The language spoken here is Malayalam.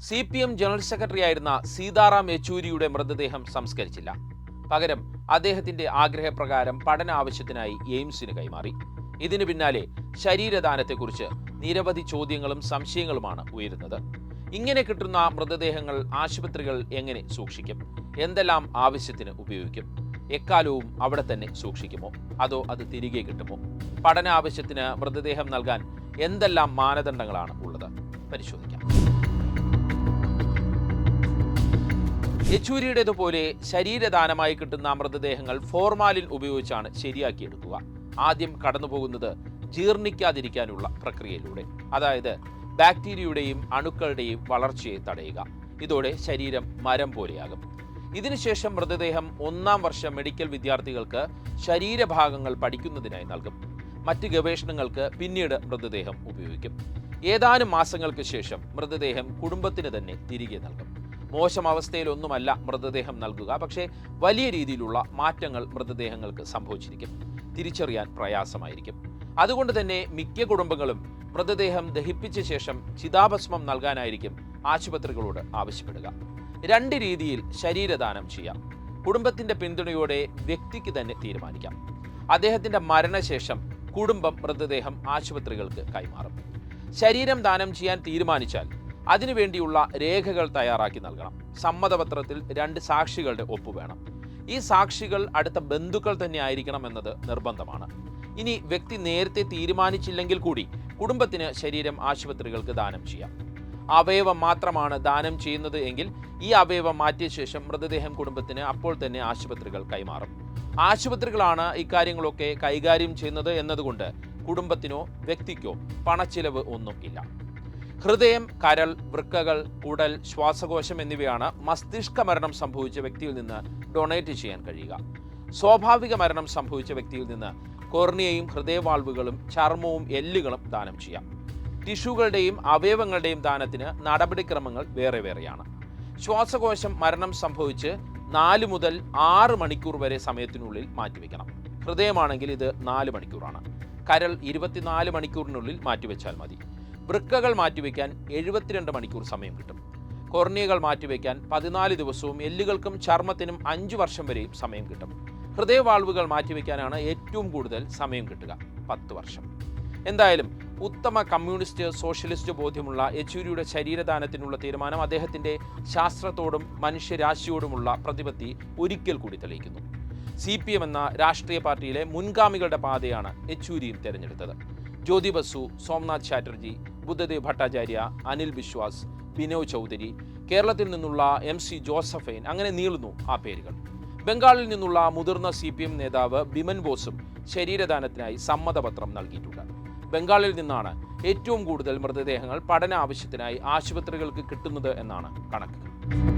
C P M general secretary ആയിരുന്ന സീതാറാം യെച്ചൂരിയുടെ മൃതദേഹം സംസ്കരിച്ചില്ല. പകരം അദ്ദേഹത്തിന്റെ ആഗ്രഹപ്രകാരം പഠന ആവശ്യത്തിനായി എയിംസിന് കൈമാറി. ഇതിനു പിന്നാലെ ശരീരദാനത്തെക്കുറിച്ച് നിരവധി ചോദ്യങ്ങളും സംശയങ്ങളുമാണ് ഉയരുന്നത്. ഇങ്ങനെ കിട്ടുന്ന മൃതദേഹങ്ങൾ ആശുപത്രികൾ എങ്ങനെ സൂക്ഷിക്കും? എന്തെല്ലാം ആവശ്യത്തിന് ഉപയോഗിക്കും? എക്കാലവും അവിടെ തന്നെ സൂക്ഷിക്കുമോ? അതോ അത് തിരികെ കിട്ടുമോ? പഠന ആവശ്യത്തിന് മൃതദേഹം നൽകാൻ എന്തെല്ലാം മാനദണ്ഡങ്ങളാണ് ഉള്ളത്? പരിശോധിക്കാം. യെച്ചൂരിയുടേതുപോലെ ശരീരദാനമായി കിട്ടുന്ന മൃതദേഹങ്ങൾ ഫോർമാലിൻ ഉപയോഗിച്ചാണ് ശരിയാക്കിയെടുക്കുക. ആദ്യം കടന്നുപോകുന്നത് ജീർണിക്കാതിരിക്കാനുള്ള പ്രക്രിയയിലൂടെ അതായത് ബാക്ടീരിയയുടെയും അണുക്കളുടെയും വളർച്ചയെ തടയുക. ഇതോടെ ശരീരം മരം പോലെയാകും. ഇതിനുശേഷം മൃതദേഹം ഒന്നാം വർഷ മെഡിക്കൽ വിദ്യാർത്ഥികൾക്ക് ശരീരഭാഗങ്ങൾ പഠിക്കുന്നതിനായി നൽകും. മറ്റ് ഗവേഷണങ്ങൾക്ക് പിന്നീട് മൃതദേഹം ഉപയോഗിക്കും. ഏതാനും മാസങ്ങൾക്ക് ശേഷം മൃതദേഹം കുടുംബത്തിന് തന്നെ തിരികെ നൽകും. മോശം അവസ്ഥയിലൊന്നുമല്ല മൃതദേഹം നൽകുക. പക്ഷേ വലിയ രീതിയിലുള്ള മാറ്റങ്ങൾ മൃതദേഹങ്ങൾക്ക് സംഭവിച്ചിരിക്കും. തിരിച്ചറിയാൻ പ്രയാസമായിരിക്കും. അതുകൊണ്ട് തന്നെ മിക്ക കുടുംബങ്ങളും മൃതദേഹം ദഹിപ്പിച്ച ശേഷം ചിതാഭസ്മം നൽകാനായിരിക്കും ആശുപത്രികളോട് ആവശ്യപ്പെടുക. രണ്ട് രീതിയിൽ ശരീരദാനം ചെയ്യാം. കുടുംബത്തിന്റെ പിന്തുണയോടെ വ്യക്തിക്ക് തന്നെ തീരുമാനിക്കാം. അദ്ദേഹത്തിന്റെ മരണശേഷം കുടുംബം മൃതദേഹം ആശുപത്രികൾക്ക് കൈമാറും. ശരീരം ദാനം ചെയ്യാൻ തീരുമാനിച്ചാൽ അതിനുവേണ്ടിയുള്ള രേഖകൾ തയ്യാറാക്കി നൽകണം. സമ്മതപത്രത്തിൽ രണ്ട് സാക്ഷികളുടെ ഒപ്പ് വേണം. ഈ സാക്ഷികൾ അടുത്ത ബന്ധുക്കൾ തന്നെ ആയിരിക്കണം എന്നത് നിർബന്ധമാണ്. ഇനി വ്യക്തി നേരത്തെ തീരുമാനിച്ചില്ലെങ്കിൽ കൂടി കുടുംബത്തിന് ശരീരം ആശുപത്രികൾക്ക് ദാനം ചെയ്യാം. അവയവം മാത്രമാണ് ദാനം ചെയ്യുന്നത് എങ്കിൽ ഈ അവയവം മാറ്റിയ ശേഷം മൃതദേഹം കുടുംബത്തിന് അപ്പോൾ തന്നെ ആശുപത്രികൾ കൈമാറും. ആശുപത്രികളാണ് ഇക്കാര്യങ്ങളൊക്കെ കൈകാര്യം ചെയ്യുന്നത് എന്നതുകൊണ്ട് കുടുംബത്തിനോ വ്യക്തിക്കോ പണച്ചിലവ് ഒന്നും ഇല്ല. ഹൃദയം കരൾ വൃക്കകൾ ഉടൽ ശ്വാസകോശം എന്നിവയാണ് മസ്തിഷ്ക മരണം സംഭവിച്ച വ്യക്തിയിൽ നിന്ന് ഡൊണേറ്റ് ചെയ്യാൻ കഴിയുക. സ്വാഭാവിക മരണം സംഭവിച്ച വ്യക്തിയിൽ നിന്ന് കോർണിയയും ഹൃദയവാൾവുകളും ചർമ്മവും എല്ലുകളും ദാനം ചെയ്യാം. ടിഷ്യൂകളുടെയും അവയവങ്ങളുടെയും ദാനത്തിന് നടപടിക്രമങ്ങൾ വേറെ വേറെയാണ്. ശ്വാസകോശം മരണം സംഭവിച്ച് നാല് മുതൽ ആറ് മണിക്കൂർ വരെ സമയത്തിനുള്ളിൽ മാറ്റിവെക്കണം. ഹൃദയമാണെങ്കിൽ ഇത് നാല് മണിക്കൂറാണ്. കരൾ ഇരുപത്തിനാല് മണിക്കൂറിനുള്ളിൽ മാറ്റിവെച്ചാൽ മതി. വൃക്കകൾ മാറ്റിവെക്കാൻ എഴുപത്തിരണ്ട് മണിക്കൂർ സമയം കിട്ടും. കോർണിയകൾ മാറ്റിവെക്കാൻ പതിനാല് ദിവസവും എല്ലുകൾക്കും ചർമ്മത്തിനും അഞ്ചു വർഷം വരെയും സമയം കിട്ടും. ഹൃദയവാൾവുകൾ മാറ്റിവെക്കാനാണ് ഏറ്റവും കൂടുതൽ സമയം കിട്ടുക പത്ത് വർഷം. എന്തായാലും ഉത്തമ കമ്മ്യൂണിസ്റ്റ് സോഷ്യലിസ്റ്റ് ബോധ്യമുള്ള യെച്ചൂരിയുടെ ശരീരദാനത്തിനുള്ള തീരുമാനം അദ്ദേഹത്തിന്റെ ശാസ്ത്രത്തോടും മനുഷ്യരാശിയോടുമുള്ള പ്രതിപത്തി ഒരിക്കൽ കൂടി തെളിയിക്കുന്നു. സി പി എം എന്ന രാഷ്ട്രീയ പാർട്ടിയിലെ മുൻഗാമികളുടെ പാതയാണ് യെച്ചൂരിയും തിരഞ്ഞെടുത്തത്. ജ്യോതി ബസു സോംനാഥ് ചാറ്റർജി ബുദ്ധദേവ് ഭട്ടാചാര്യ അനിൽ ബിശ്വാസ് ബിനോയ് ചൗധരി കേരളത്തിൽ നിന്നുള്ള എം സി ജോസഫൈൻ അങ്ങനെ നീളുന്നു ആ പേരുകൾ. ബംഗാളിൽ നിന്നുള്ള മുതിർന്ന സി പി എം നേതാവ് ബിമൻ ബോസും ശരീരദാനത്തിനായി സമ്മതപത്രം നൽകിയിട്ടുണ്ട്. ബംഗാളിൽ നിന്നാണ് ഏറ്റവും കൂടുതൽ മൃതദേഹങ്ങൾ പഠന ആവശ്യത്തിനായി ആശുപത്രികൾക്ക് കിട്ടുന്നത് എന്നാണ് കണക്കുകൾ.